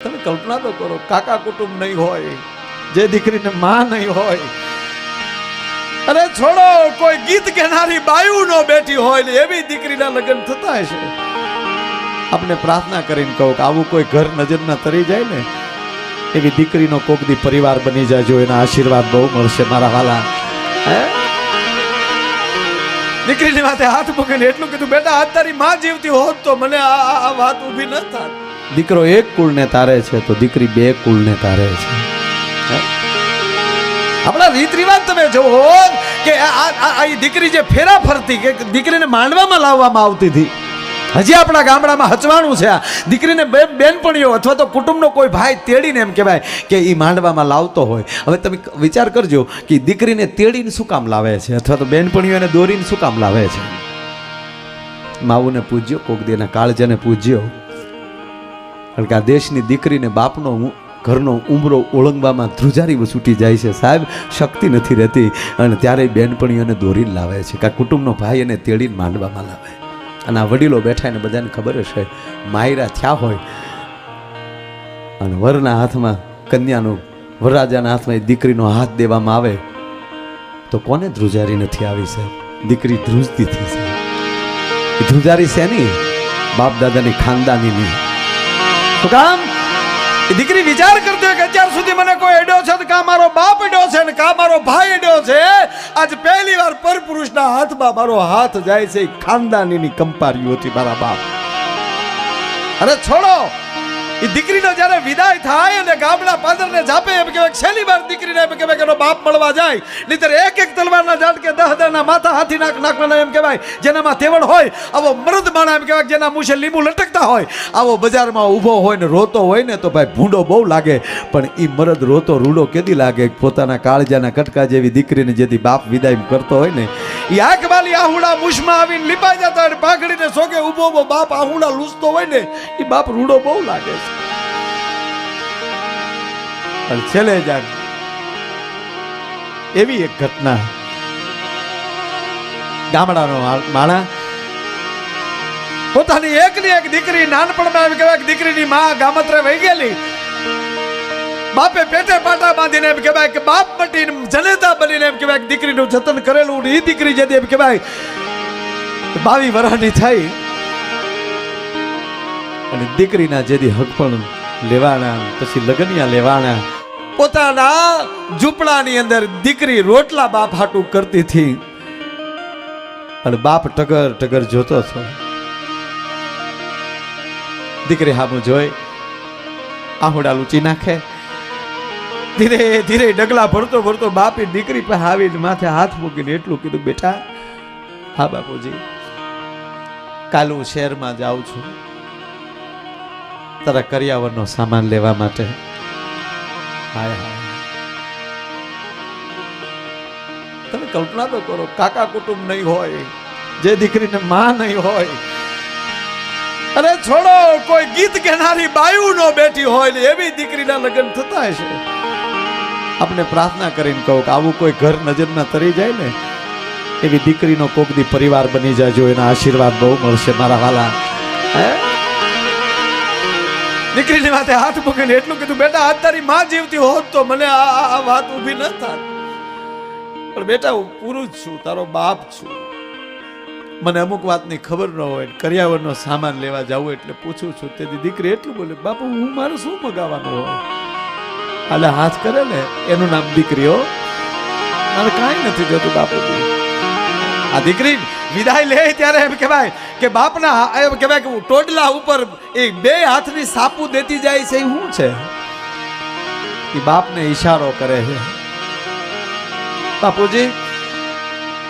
તમે કલ્પના તો કરો, કાકા કુટુંબ નહીં હોય, જે દીકરીને માં નહીં હોય. અરે છોડો, કોઈ ગીત કહેનારી બાયુ નો બેઠી હોય ને એવી દીકરીના લગ્ન થતા હશે આપણે પ્રાર્થના કરીને કહું કે આવું કોઈ ઘર નજરના તરી જાય ને, એવી દીકરીનો કોક દી પરિવાર બની જાજો, એના આશીર્વાદ બહુ મળશે મારા વાલા. હે? દીકરીની માથે હાથ મૂકીને એટલું કીધું, બેટા હાથ તારી માં જીવતી હોત તો મને આ વાત ઊભી ન થાત. દીકરો એક કુળને તારે છે તો દીકરી બે કુળને તારે છે. આપણા રીત રિવાજ તમે જુઓ કે આ દીકરી જે ફેરા ફરતી કે દીકરીને માંડવામાં લાવવામાં આવતી હતી. હજી આપણા ગામડામાં હચવાનું છે આ. દીકરીને બે બેનપણીઓ અથવા તો કુટુંબનો કોઈ ભાઈ તેડીને એમ કહેવાય કે એ માંડવામાં લાવતો હોય. હવે તમે વિચાર કરજો કે દીકરીને તેડીને શું કામ લાવે છે? અથવા તો બેનપણીઓને દોરીને શું કામ લાવે છે? માવુને પૂજ્યો કોક દેના કાળજાને પૂજ્યો. કારણ કે આ દેશની દીકરીને બાપનો ઘરનો ઉમરો ઓળંગવામાં ધ્રુજારી છૂટી જાય છે. સાહેબ, શક્તિ નથી રહેતી અને ત્યારે બેનપણીઓને દોરીને લાવે છે કે કુટુંબનો ભાઈ એને તેડીને માંડવામાં લાવે. અને આ વડીલો બેઠા એને બધાને ખબર હશે માયરા થયા હોય. અને વરના હાથમાં, કન્યાનો, વરરાજાના હાથમાં એ દીકરીનો હાથ દેવામાં આવે તો કોને ધ્રુજારી નથી આવી, સાહેબ? દીકરી ધ્રુજતી થઈ સાહેબ ધ્રુજારી શેની? બાપ દાદાની ખાનદાનીની. શું કામ? દીકરી વિચાર કરતી કે અત્યાર સુધી મને કોઈ એડ્યો છે કા મારો બાપ એડ્યો છે ને કા મારો ભાઈ એડ્યો છે? આજ પહેલી વાર પરપુરુષના હાથમાં મારો હાથ જાય છે ખાનદાનીની કંપારીઓથી મારા બાપ. અરે છોડો! એ દીકરીનો જ્યારે વિદાય થાય અને ગામડા પાદરને જાપે, એમ કહેવાય, છેલ્લી વાર દીકરીને, એમ કહેવાય કે એનો બાપ મળવા જાય. નહીતર એક એક તલવારના ઝાટકે દહ દહના માથા હાથી નાખ નાખવાના, એમ કહેવાય, જેનામાં તેવડ હોય, આવો મૃદ માણા, એમ કહેવાય, જેના મુશે લીંબુ લટકતા હોય. આવો બજારમાં ઊભો હોય ને રોતો હોય ને, તો ભાઈ ભૂંડો બહુ લાગે. પણ એ મરદ રોતો રૂડો કેદી લાગે? પોતાના કાળજાના કટકા જેવી દીકરીને જેથી બાપ વિદાય કરતો હોય ને એ આંખ વાલી આહુડા મુશમાં આવીને લીપાઈ જતા હોય પાઘડીને સોગે ઊભો બાપ આહુડા લૂસતો હોય ને એ બાપ રૂડો બહુ લાગે છે. પણ છેલ્લે જાગ એવી એક ઘટના. ગામડાનો માણા પોતાની એકની એક દીકરી નાનપણમાં એમ કહેવાય દીકરીની માં ગામત્રે વહી ગયેલી. બાપે પેટે પાટા બાંધીને એમ કહેવાય કે બાપ મટીને જનેતા બનીને એમ કહેવાય કે દીકરીનું જતન કરેલું ને એ દીકરી જેથી એમ કહેવાય બાવી વરાની થઈ. અને દીકરીના જેથી હક પણ લેવાના, પછી લગનિયા લેવાના. પોતાના ઝૂંપડાની અંદર દીકરી રોટલા બાપ હાટું કરતી હતી. અને બાપ ટગર ટગર જોતો હતો. દીકરી હામું જોઈ, આહુડા લૂંચી નાખે. ધીરે ધીરે ડગલા ભરતો ભરતો બાપે દીકરી પર આવીને માથે હાથ મૂકીને એટલું કીધું, બેટા, હા બાપુજી, કાલ હું શહેરમાં જાઉં છું. તારા કરિયાવરનો સામાન લેવા માટે. હાય હાય. તમે કલ્પના તો કરો, કાકા કુટુંબ નહીં હોય, જે દીકરીને માં નહીં હોય. અરે છોડો, કોઈ ગીત કહેનારી બાયુ નો બેઠી હોય ને એવી દીકરીના લગ્ન થતા હશે. આપણે પ્રાર્થના કરીને કહું કે આવું કોઈ ઘર નજરમાં તરી જાય ને, એવી દીકરીનો કોક દી પરિવાર બની જાજો, એના આશીર્વાદ બહુ મળશે, મારા વાલા. હે? દીકરીની માથે હાથ મૂકીને એટલું કીધું, બેટા, આજ તારી માં જીવતી હોત તો મને આ વાત ઊભી ન થાત. પણ બેટા, હું પુરુષ છું, તારો બાપ છું. મને અમુક વાતની ખબર ન હોય, કર્યાવરનો સામાન લેવા જાવું એટલે પૂછું છું. તેથી દીકરી એટલું બોલે, બાપુ, હું મારે શું મગાવવાનું હોય? હાલે હાથ કરે ને, એનું નામ દીકરીઓ મારે કાંઈ નથી જોતું બાપુ આ દીકરી વિદાય લે ત્યારે એમ કહેવાય કે બાપના કહેવાય કે ટોડલા ઉપર એ બે હાથની સાપુ દેતી જાય છે, એ શું છે? એ બાપને ઈશારો કરે છે. બાપુજી,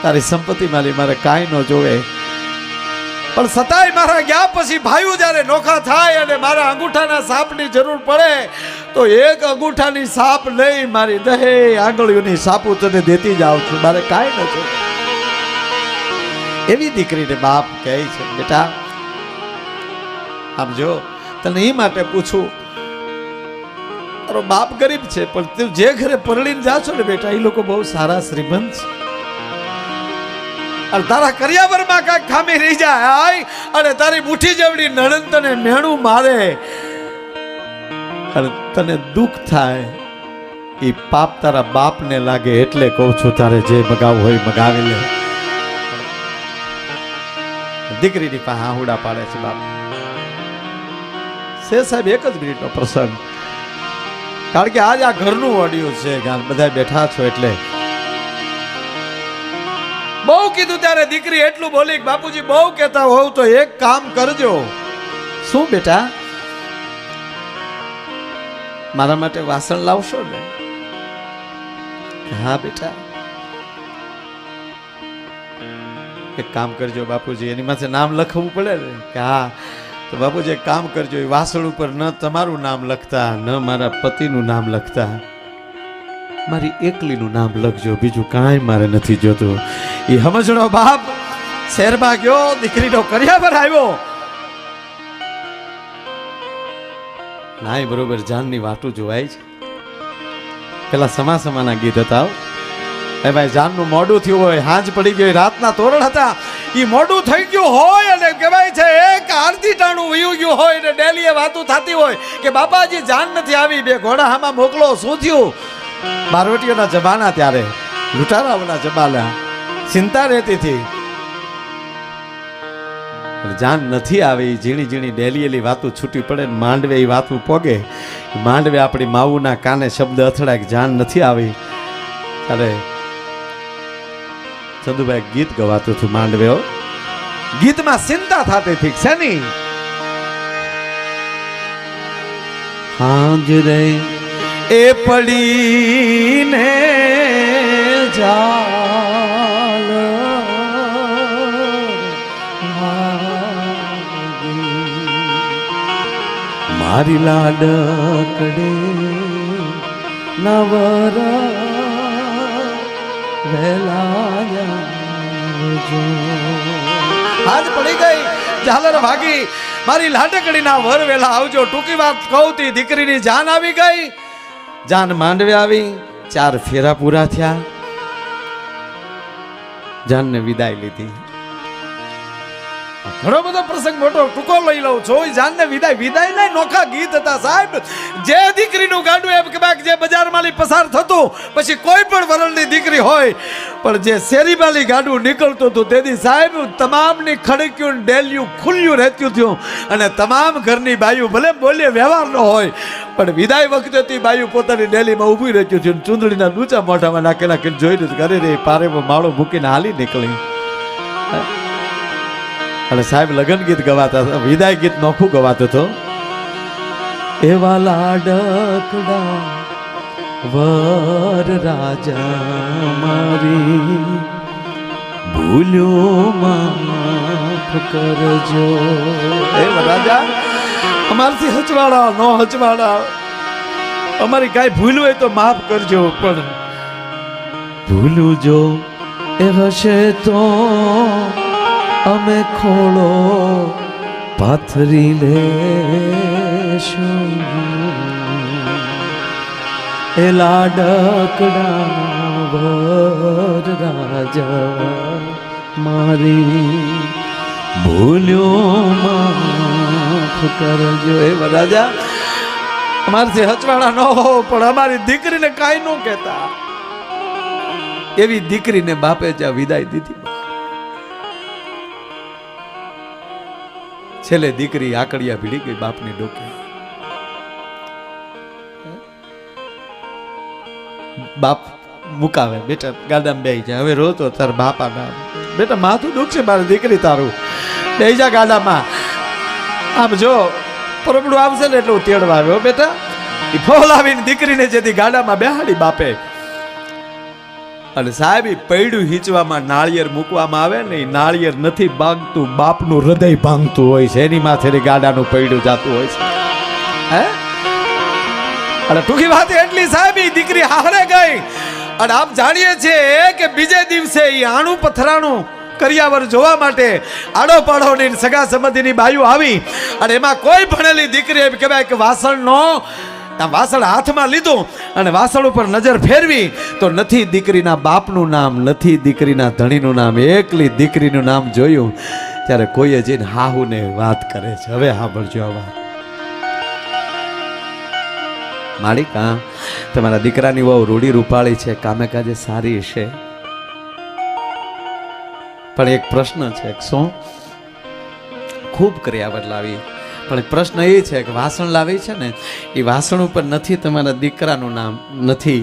તારી સંપત્તિ માલી, મારે કાંઈ ન જોવે. પણ સતાય મારા ગયા પછી ભાઈઓ જ્યારે નોખા થાય અને મારા અંગૂઠાના સાપની જરૂર પડે, તો એક અંગૂઠાની સાપ લઈ મારી દહે આંગળીઓની સાપુ તને દેતી જાઉં છું. મારે કાંઈ ન જોવે. એવી દીકરીને બાપ કહે છે, બેટા, આમ જો, તને એ માટે પૂછું, તારો બાપ ગરીબ છે, પણ તું જે ઘરે પરણીને છો ને બેટા એ લોકો બહુ સારા શ્રીમંત છે. અને તારા કરિયાવરમાં કાંઈક ખામી રહી જાય અને તારી મુઠ્ઠી જેવડી નણંદ તને મેણું મારે. અને તને દુઃખ થાય એ પાપ તારા બાપને લાગે એટલે કહું છું, તારે જે મગાવું હોય મગાવી લે. દીકરીની પાસે આહુડા પાડે છે બાપ. શે સાહેબ, એક જ મિનિટનો પ્રસંગ. કારણ કે આજ આ ઘરનું ઓડિયો છે બધા બેઠા છો એટલે. બહુ કીધું ત્યારે દીકરી એટલું બોલી બાપુજી બહુ કહેતા હોવ તો એક કામ કરજો. શું બેટા? મારા માટે વાસણ લાવશો ને? હા બેટા. એક કામ કરજો બાપુજી, એની માથે નામ લખવું પડે ને? કે હા, તો બાપુજી એક કામ કરજો, એ વાસણ ઉપર ન તમારું નામ લખતા, ન મારા પતિનું નામ લખતા. મારી એકલીનું નામ લખજો, બીજું કાંઈ મારે નથી જોતું. એ સમજણો બાપ શહેરમાં ગયો, દીકરીનો કર્યા પર આવ્યો. નાય બરોબર જાનની વાટું જોવાય છે. પેલા સમા સમાના ગીત હતા. એ ભાઈ, જાનનું મોડું થયું હોય, હાંજ પડી ગઈ રાતના તોરણ હતા. એ મોડું થઈ ગયું હોય અને કહેવાય છે, એક આરતી ટાણું વયું ગયું હોય ને ડેલીએ વાતું થતી હોય કે બાપાજી જાન નથી આવી, બે ઘોડા હામાં મોકલો, શું થયું? બારવટીઓના જમાના ત્યારે, લૂંટારાઓના જમાના ચિંતા રહેતી હતી. જાન નથી આવી, ઝીણી ઝીણી ડેલીએલી વાતું છૂટી પડે ને માંડવે એ વાતું પોગે. માંડવે આપણી માવુના કાને શબ્દ અથડાય જાન નથી આવી. ત્યારે ચંદુભાઈ ગીત ગવાતું હતું માંડવ્યો. ગીતમાં ચિંતા થતી હતી શેની હાજ રે, એ પડીને જાલ. મારી લાડકડે નવર હાથ પડી ગઈ. ઝાલર ભાગી. મારી લાટકડીના વર વેલા આવજો. ટૂંકી વાત દીકરીની જાન આવી ગઈ. જાન માંડવે આવી. ચાર ફેરા થયા. જાનને વિદાય લીધી. ઘણો બધો પ્રસંગ મોટો ટૂંકો લઈ લઉં છું. જાનને વિદાય વિદાય નહીં, નોખા ગીત હતા સાહેબ. જે દીકરીનું ગાડું એમ કે બાક જે બજારમાંથી પસાર થતું, પછી કોઈ પણ વરણની દીકરી હોય, પણ જે શેરીમાંથી ગાડું નીકળતું હતું, તેથી સાહેબ, તમામની ખડક્યું ડેલ્યું ખુલ્યું રહેતું થયું અને તમામ ઘરની બાયું ભલે બોલીએ વ્યવહાર ન હોય, પણ વિદાય વખતે તે બાયું પોતાની ડેલીમાં ઊભી રહેતું થયું ચૂંદડીના ડૂચા મોઢામાં નાખી નાખીને જોઈને ઘરે રહી પારેમાં માળો મૂકીને હાલી નીકળી. અને સાહેબ લગન ગીત ગવાતા હતા, વિદાય ગીત નોખું ગવાતું હતું. એવા લાડકડા, વર રાજા મારી, ભૂલ્યો માફ કરજો. એ રાજા, અમારથી હચવાડા નો હચવાડા અમારી કાંઈ ભૂલ હોય તો માફ કરજો, પણ ભૂલું જો એ હશે તો અમે ખોળો પાથરી લેશું. એ લાડકડા ભર રાજા મારી ભૂલ્યો માફ કરજો. એ રાજા, અમારથી હચવાડા ન હો પણ અમારી દીકરીને કાંઈ ન કહેતા. એવી દીકરીને બાપે જ્યાં વિદાય દીધી. છેલ્લે દીકરી આકડિયા ભીડી ગઈ, બાપની ડોકે. બાપ મુકાવે, બેટા ગાડામાં બેહી જાય. હવે રોતો તાર બાપા ના બેટા માથું દુખશે મારી દીકરી તારું. બેહી જા ગાડામાં. આમ જો, પરબડું આવશે ને એટલે હું તેડવા આવ્યો, બેટા. એ ફોલાવીને દીકરીને જેથી ગાડામાં બેહાડી બાપે. અને સાહેબ, એ પૈડું હીચવામાં નાળિયેર મૂકવામાં આવે ને એ નાળિયેર નથી ભાંગતું, બાપનું હૃદય ભાંગતું હોય છે, એની માથેની ગાડાનું પૈડું જાતું હોય છે. હે? અને ટૂંકી વાત એટલી, સાહેબ, એ દીકરી હારે ગઈ. અને આપ જાણીએ છીએ કે બીજે દિવસે એ આણું પથરાણું કરિયાવર જોવા માટે આડો પાડોની સગા સંબંધીની બાયુ આવી. અને એમાં કોઈ ભણેલી દીકરી એમ કહેવાય કે વાસણનો આ વાસણ હાથમાં લીધું અને વાસણ ઉપર નજર ફેરવી, તો નથી દીકરીના બાપનું નામ, નથી દીકરીના ધણીનું નામ, એકલી દીકરીનું નામ જોયું, ત્યારે કોઈએ જઈને હાહુને વાત કરે છે. હવે સાંભળજો આ વાત. માલિક, તમારા દીકરાની વહુ રૂડી રૂપાળી છે કામે કાજે સારી છે. પણ એક પ્રશ્ન છે શું? ખૂબ કર્યા લાવી પણ પ્રશ્ન એ છે કે વાસણ લાવી છે ને, એ વાસણ ઉપર નથી તમારા દીકરાનું નામ, નથી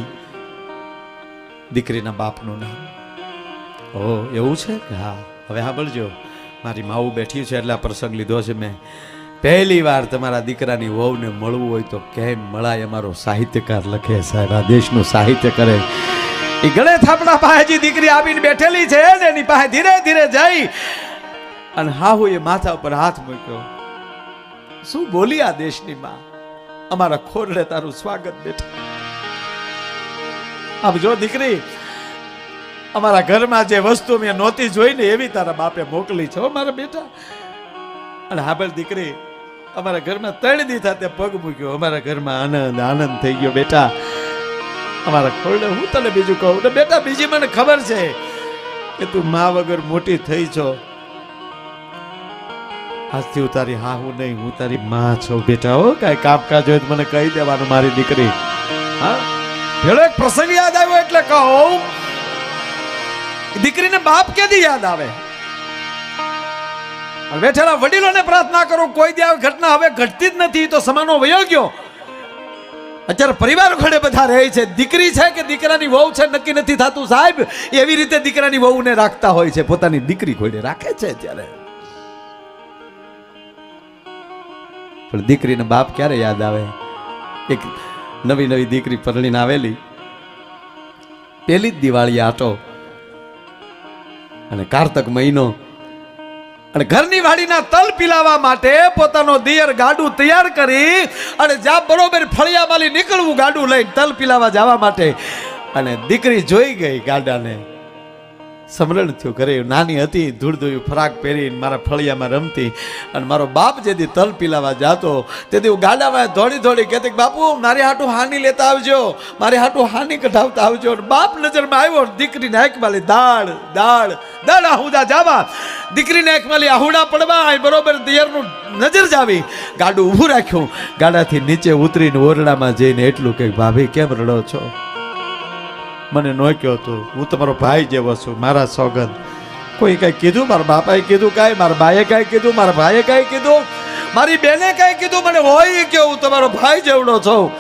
દીકરીના બાપનું નામ. ઓ, એવું છે? હા, હવે સાંભળજો મારી માવું બેઠી છે, એટલે આ પ્રસંગ લીધો છે મેં. પહેલી વાર તમારા દીકરાની વહુને મળવું હોય તો કેમ મળાય અમારો સાહિત્યકાર લખે સાહેબ, આ દેશનું સાહિત્ય કરે. એ ગળે થાપડા પાસેજી દીકરી આવીને બેઠેલી છે એની પાસે ધીરે ધીરે જઈ અને હાહુ એ માથા ઉપર હાથ મૂક્યો. શું બોલી આ દેશની માં? અમારા ખોરડે તારું સ્વાગત બેઠા. આમ જો દીકરી, અમારા ઘરમાં જે વસ્તુ મેં નહોતી જોઈને એવી તારા બાપે મોકલી છે મારા બેટા. અને હાબલ દીકરી, અમારા ઘરમાં ત્રણ દી તે પગ મૂક્યો. અમારા ઘરમાં આનંદ આનંદ થઈ ગયો બેટા. અમારા ખોરડે, હું તને બીજું કહું? ને બેટા, બીજી મને ખબર છે કે તું મા વગર મોટી થઈ છો. આજથી હું તારી હા, હું નહીં, હું તારી માં છું, બેટા, હો, કાંઈ કામકાજ હોય મને કહી દેવાનું મારી દીકરી. હા? ભેળો એક પ્રસંગ યાદ આવ્યો એટલે કહું. દીકરીને બાપ કેદી યાદ આવે? બેઠેલા વડીલોને પ્રાર્થના કરો, કોઈ દી આવી ઘટના હવે ઘટતી જ નથી, તો સમાનો વયો ગયો. અત્યારે પરિવાર ઘડે બધા રહે છે. દીકરી છે કે દીકરાની વહુ છે, નક્કી નથી થતું, સાહેબ. એવી રીતે દીકરાની વહુને રાખતા હોય છે. પોતાની દીકરી ઘોડે રાખે છે અત્યારે. પણ દીકરીને બાપ ક્યારે યાદ આવે? એક નવી નવી દીકરી પરણીને આવેલી. પેલી જ દિવાળી આટો અને કારતક મહિનો. અને ઘરની વાડીના તલ પીલાવા માટે પોતાનો દિયર ગાડું તૈયાર કરી અને જ્યાં બરોબર ફળિયામાંથી નીકળવું ગાડું લઈને તલ પીલાવા જવા માટે. અને દીકરી જોઈ ગઈ ગાડાને. સમરણ થયું. ઘરે નાની હતી, ધૂળ ધોયું ફરાક પહેરીને મારા ફળિયામાં રમતી. અને મારો બાપ જેથી તલ પીલાવા જતો તેથી હું ગાડામાં ધોડી ધોડી કહેતી બાપુ, મારી હાટું હાની લેતા આવજો. મારી હાટું હાની કઢાવતા આવજો. બાપ નજરમાં આવ્યો દીકરીને માલી દાળ દાળ દાળ, આહુદા જાવા. દીકરીને આંખમાં આહુડા પડવા બરોબર, દિયરનું નજર જાવી ગાડું ઊભું રાખ્યું. ગાડાથી નીચે ઉતરીને ઓરડામાં જઈને એટલું કે ભાભી, કેમ રડો છો? મને નોક્યો હતો હું તમારો ભાઈ જેવો છું, મારા સોગંદ. કોઈ કઈ કીધું? મારા બાપાએ કીધું કાંઈ? મારા બાએ કાંઈ કીધું? મારા ભાઈએ કાંઈ કીધું? મારી બેને કાંઈ કીધું? મને હોય કે હું તમારો ભાઈ જેવડો છું?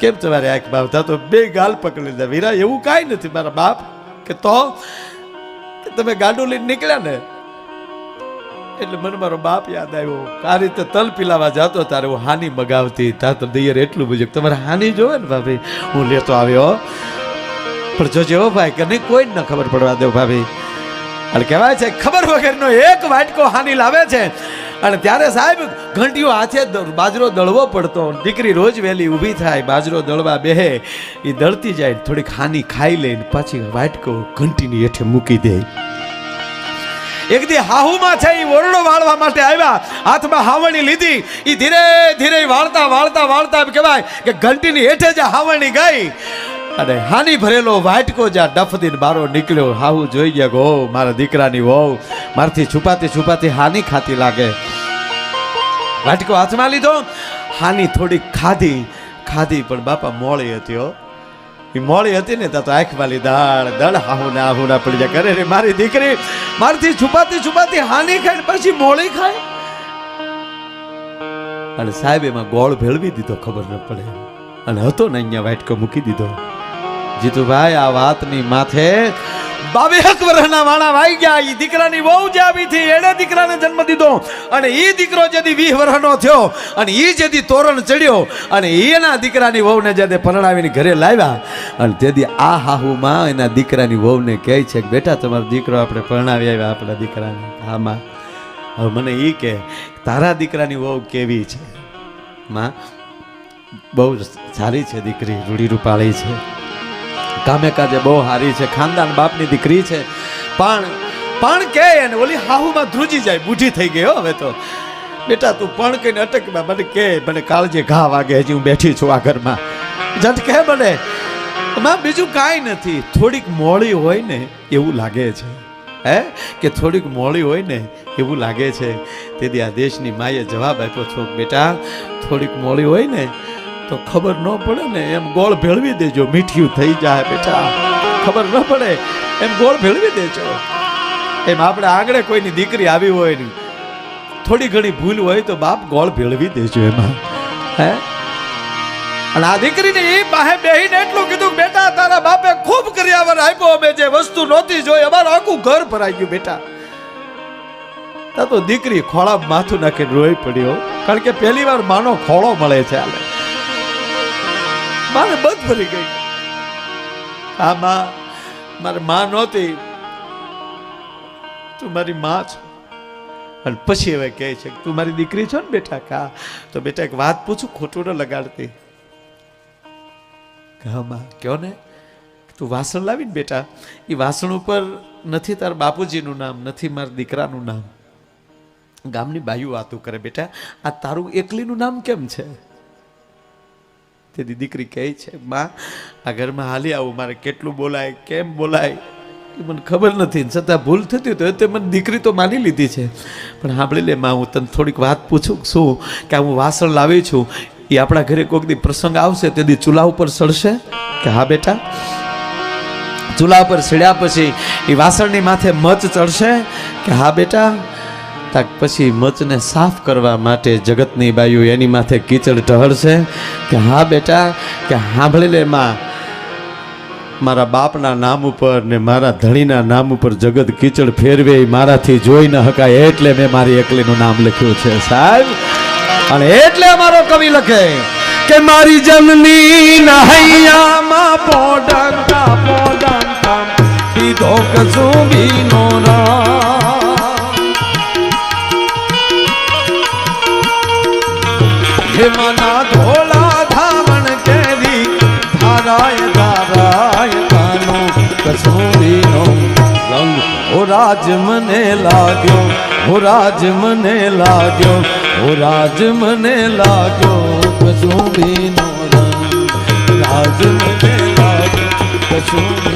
કેમ તમારે આંખ ભાવતા તો બે ગાલ પકડી લીધા. વીરા, એવું કાંઈ નથી. મારા બાપ, કે તો? તમે ગાડું લઈને નીકળ્યા ને? એટલે મને મારો બાપ યાદ આવ્યો. આ રીતે તલ પીલાવા જતો તારે હું હાની મગાવતી. તાર દૈયર એટલું બધું તમારે હાની જોવે ને, ભાભી? હું લેતો આવ્યો. પણ જો જેવો ભાઈ કે નહીં, કોઈ ન ખબર પડવા દો ભાભી. અને કહેવાય છે, ખબર વગરનો એક વાટકો હાની લાવે છે. અને ત્યારે સાહેબ, ઘંટીઓ હાથે બાજરો દળવો પડતો દીકરી રોજ વહેલી ઊભી થાય, બાજરો દળવા બેહે એ દળતી જાય, થોડીક હાની ખાઈ લઈને પાછી વાટકો ઘંટીની હેઠે મૂકી દે. એક દી હાહુમાં છે એ ઓરડો વાળવા માટે આવ્યા, હાથમાં હાવણી લીધી એ ધીરે ધીરે વાળતા વાળતા વાળતા એમ કહેવાય કે ઘંટીની હેઠે જ હાવણી ગઈ. અને હાની ભરેલો વાટકો જ્યાં ડફદીન બારો નીકળ્યો. હાહુ જોઈ ગયા ગો મારા દીકરાની વહુ, મારથી છુપાતી છુપાતી હાની ખાતી લાગે. વાટકો હાથમાં લીધો. હાની થોડી ખાધી ખાધી, પણ બાપા મોળી હતી, હો. એ મોળી હતી ને, તો આંખમાં દાળ દળ હાહુ ને આહુ ના પડી જાય કરે રે, મારી દીકરી, મારથી છુપાતી છુપાતી હાની ખાય પછી મોળી ખાય? અને સાહેબ એમાં ગોળ ભેળવી દીધો, ખબર ન પડે. અને હતો ને અહીંયા વાટકો મૂકી દીધો. જીતુભાઈ, આ વાતની માથે બાવીસ વર્ષના વાણા વાઈ ગયા. એ દીકરાની વહુ જે આવી હતી, એણે દીકરાને જન્મ દીધો. અને એ દીકરો જેથી વીહ વર્ષનો થયો, અને એ જેથી તોરણ ચડ્યો, અને એના દીકરાની વહુને જેથી પરણાવીને ઘરે લાવ્યા. અને તેથી આ હાહુમાં એના દીકરાની વહુને કહે છે કે, બેટા, તમારો દીકરો આપણે પરણાવી આવ્યા આપણા દીકરાને. આમાં હવે મને એ કહે તારા દીકરાની વહુ કેવી છે? માં. બહુ સારી છે દીકરી રૂડી રૂપાળી છે. કામે કાજે બહુ હારી છે. ખાનદાન બાપની દીકરી છે. પણ પણ કે એને, ઓલી હાહુમાં ધ્રુજી જાય, બુઢી થઈ ગઈ હવે તો. બેટા, તું પણ કહીને અટકમાં, મને કે, મને કાળજે ઘા વાગે, હજી હું બેઠી છું આ ઘરમાં. જટ કે મને. માં બીજું કાંઈ નથી. થોડીક મોડી હોય ને, એવું લાગે છે. હે? કે થોડીક મોડી હોય ને, એવું લાગે છે. તેથી આ દેશની માએ જવાબ આપ્યો છો. બેટા, થોડીક મોડી હોય ને તો ખબર ન પડે ને, એમ ગોળ ભેળવી દેજો, મીઠિયું થઈ જાય બેટા. ખબર ન પડે, એમ ગોળ ભેળવી દેજો. એમ આપણે આગળ કોઈની દીકરી આવી હોય ને, થોડી ઘણી ભૂલ હોય તો બાપ ગોળ ભેળવી દેજો એમાં. હે? અને આ દીકરીને એ બાહે બેહીને એટલું કીધું બેટા, તારા બાપે ખૂબ કર્યાવર આપ્યો અમે, જે વસ્તુ નહોતી જોઈ, અમારું આખું ઘર ભરાઈ ગયું, બેટા. તા તો દીકરી ખોળા માથું નાખીને રોઈ પડ્યો. કારણ કે પહેલી વાર માનો ખોળો મળે છે આલે. મારે બંધ ભરી ગઈ. આ માં મારી માં નહોતી. તું મારી માં છો. અને પછી હવે કહે છે તું મારી દીકરી છો ને બેટા, કા તો બેટા એક વાત પૂછું, ખોટું ન લગાડતી. હા કયો ને? તું વાસણ લાવીને બેટા એ વાસણ ઉપર નથી તાર બાપુજીનું નામ, નથી મારા દીકરાનું નામ. ગામની બાયુ વાતું કરે બેટા, આ તારું એકલીનું નામ કેમ છે? તેથી દીકરી કહે છે, માં, આ ઘરમાં હાલી આવું, મારે કેટલું બોલાય, કેમ બોલાય? એ મને ખબર નથી છતાં ભૂલ થતી તો તે મને દીકરી તો માની લીધી છે. પણ સાંભળી લે, માં, હું તને થોડીક વાત પૂછું શું, કે હું વાસણ લાવી છું, એ આપણા ઘરે કોઈક દી પ્રસંગ આવશે, તે દી ચૂલા ઉપર સડશે કે હા, બેટા? ચૂલા ઉપર સડ્યા પછી એ વાસણની માથે મચ ચડશે? કે હા, બેટા? તાક પછી મચને સાફ કરવા માટે જગતની બાયુ એની માથે કીચડ ઢળશે કે હા બેટા, કે સાંભળી લે માં. મારા બાપના નામ ઉપર ને મારા ધણીના નામ ઉપર જગત કીચડ ફેરવે મારાથી જોઈ ન હકાય એટલે મેં મારી એકલીનું નામ લખ્યું છે. સાહેબ, અને એટલે મારો કવિ લખે કે મારી જમની નહૈયામાં પોડંતા પોડંતા પીધો કસુંબીનો રામ રાજ મને લાગ્યો, હો રાજ મને લાગ્યો, હો રાજ મને લાગ્યો કસૂરીનો રંગ રાજ મને લાગ્યો કસૂરી